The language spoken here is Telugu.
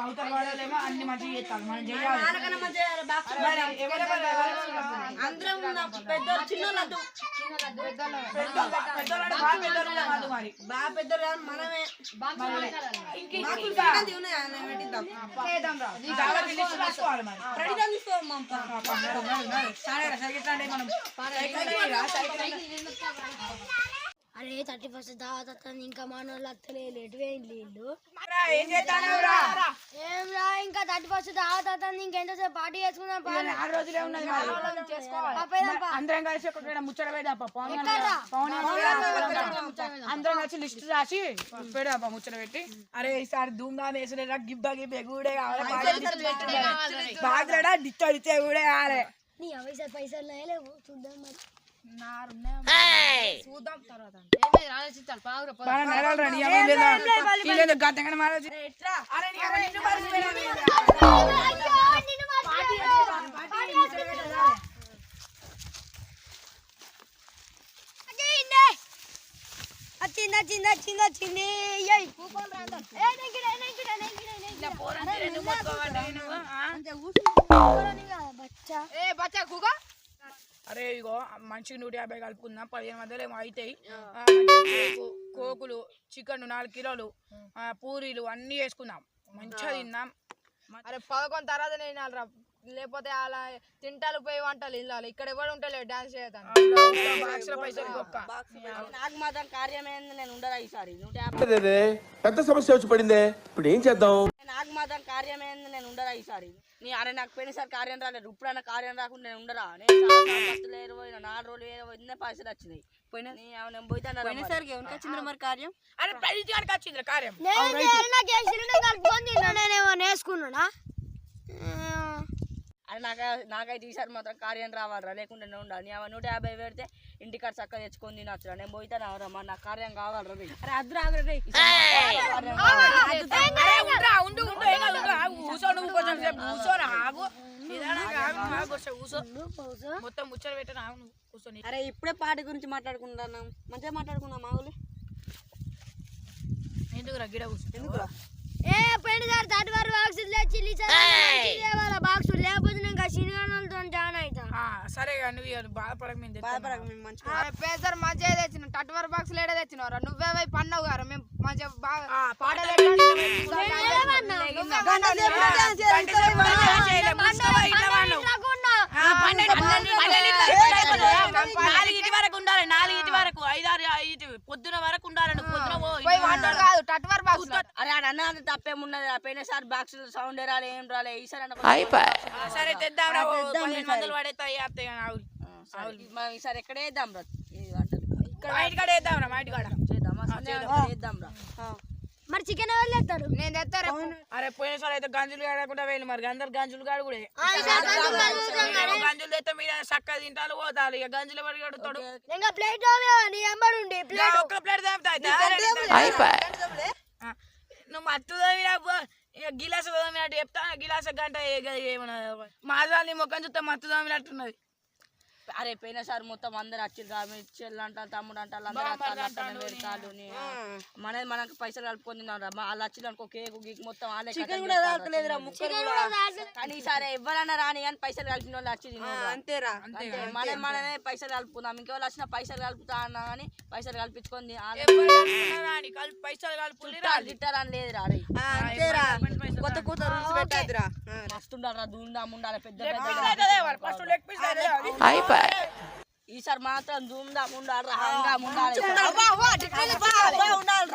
అవతల వాడలేమో అన్ని మంచిగా చేస్తాను మనం చేయాలి. అందరం పెద్దోళ్ళు చిన్నోళ్ళు పెద్దోళ్ళు- మరి. బాగా పెద్దోళ్ళు మనమే. సరే సైకిల్ అయ్యి మనం. సైకిల్ సైకిల్ అరే థర్టీ ఫస్ట్ వస్తుంది ఇంకా మన అత్తలే లేట్ వేయండి వీళ్ళు. ఏం రా? ఇంకా థర్టీ ఫస్ట్ వస్తుంది ఇంకెంతసేపు పార్టీ చేసుకుందాం రోజులే ఉన్నది మరి. పోయిదాం పా. అందరం కలిసి ఒక ముచ్చట పెడదాం పవన్ ఎక్కడ్రా? పవన్ అందరం కలిసి లిస్ట్ రాసి పెడదాం ముచ్చట పెట్టి. అరే ఈసారి ధూమ్గా వేసలేదా గిబ్బ గిబ్బ గూడే కావాలి. బాగా డిచ్చ డిచ్చ గూడే కావాలి. నీ అవైసా పైసలు లేవు చూద్దాం మరి. బాగా నెలలు నీ అమ్మ లేదా ఈ లేదు గతంగా మారచ్చు అరే నీ అమ్మ నిన్ను మర్చిపోయినా వచ్చింది వచ్చింది వచ్చింది వచ్చింది ఏయ్, కూపన్ రాందా? ఏ, నెగ్గిడే, నెగ్గిడే, అరే ఇగో మంచిగా నూట యాభై కలుపుకుందాం పదిహేను వందలు ఏమో అవుతాయి కోకులు చికెన్ నాలుగు కిలోలు ఆ, పూరీలు అన్నీ వేసుకుందాం. మంచిగా తిందాం. అరే పదకొండు తర్వాత నేను వెళ్ళరా లేకపోతే అలా తింటాలు పోయి వంటలు ఇల్లాలి ఇక్కడ ఎవరు ఉంటలేదు డాన్స్ చేయడానికి. బాక్స్ల పైసలు గొప్ప. నాకు మాత్రం కార్యమైంది నేను ఉండరా ఈసారి. పెద్ద సమస్య వచ్చి పడిందే. ఇప్పుడు ఏం చేద్దాం? నాకు మాత్రం కార్యమైంది నేను ఉండరా ఈసారి? నీ అరే నాకు పోయినసారి కార్యం రాలేదు. ఇప్పుడైనా కార్యం రాకుండా నేను ఉండరా? నేను పోయినా నాలుగు రోజులు ఏరు పోయినా పైసలు వచ్చినాయి. పోయినా నేను పోయితే పోయినసారికి ఎవరికి వచ్చింది మరి కార్యం? అరే ప్రతి గారికి వచ్చింది కార్యం. నేను అది నాకు నాకైతే ఈసారి మాత్రం కార్యం రావాలరా. లేకుంటే నేను ఉండాలి. నేను నూట యాభై పెడితే ఇంటికాడ చక్కగా తెచ్చుకొని తినొచ్చురా. నేను పోయితే రావరా మరి నాకు కార్యం కావాలరా అద్దు మొత్తం ముచ్చట కూర్చొని అరే ఇప్పుడే పాట గురించి మాట్లాడుకుంటున్నాం మంచిగా మాట్లాడుకున్నాం మా ఊళ్ళో ఎందుకురా గిడ కూర్చో ఎందుకురా? ఏ పోయినసారి థర్టీ వారు బాక్స్ తెచ్చి లేకపోతే జాయిన్ అవుతా. సరే నువ్వు బాధపడక మేము తెస్తాం. బాధపడక మేము మంచిగా పేసర్ మంచిగా తెచ్చిన టట్వర్ బాక్స్ లేడే తెచ్చినవరా? నువ్వే పోయి పన్నావు గారు మేము మంచిగా బాగా పాటలు నాలుగింటి వరకు ఉండాలి నాలుగింటి వరకు. ఐదారు ఐదు పొద్దున వరకు ఉండాలి నువ్వు పొద్దున పో, పోయి ఇంటికి బాక్స్ అరే తప్పేమున్నది ఆ పోయినసారి బాక్స్ సౌండ్ రాలే ఏం రాలే ఈసారి అన్న ఆ, సరే తెద్దాం పదిహేను వందలు పడేస్తాయి అత్తయ్య. మనం ఈసారి ఎక్కడే వేద్దాం రా. ఈ వంటలు మా ఇంటికాడ వేద్దాం రా రా. మరి చికెన్ ఎవరు తెస్తారు నేను తెస్తారా అరే పోయినసారి అయితే గంజులు కాడకుండా వేయాలి మరి. అందరు గంజులు కాడు కూడా గంజులు తెస్తే మీరు. చక్కగా తింటారు పోతారు. ఇక గంజులు ఎవరు కడుతాడు ఇంకా ప్లేట్ ఉండి ప్లేట్. ఒక్క ప్లేట్ తెంపుతా అత్తు మత్తు తోమినా గిలాస తోమినట్టు చెప్తా గిలాస గంట ఏమన్నా మాజాని ముఖం చూస్తే మత్తు చదివినట్టున్నది అరే పోయినసారి మొత్తం అందరు వచ్చి చెల్లు అంట తమ్ముడు అంట పెడతాడు మనది మనకు పైసలు కలుపుకొని వాళ్ళు వచ్చిన అనుకో కేకు గీక్ మొత్తం కానీ ఈసారి ఎవరన్నా రాని కానీ పైసలు కలిపిన వాళ్ళు వచ్చి అంతేరా అంతే మనది మనమే పైసలు కలుపుకుందాం. ఇంకెవరు వచ్చినా పైసలు కలుపుతా అన్నా కానీ పైసలు కల్పించుకొని రాని, కలుపు పైసలు కలుపుకుని కొత్త కొత్త మస్తు ఉండాలి ధూమ్ధామ్ ఉండాలి పెద్ద ఫస్ట్ అది. ఈసారి మాత్రం ధూమ్ధామ్ ఉండాలి రా హంగామ్ ఉండాలి. ఉండాలి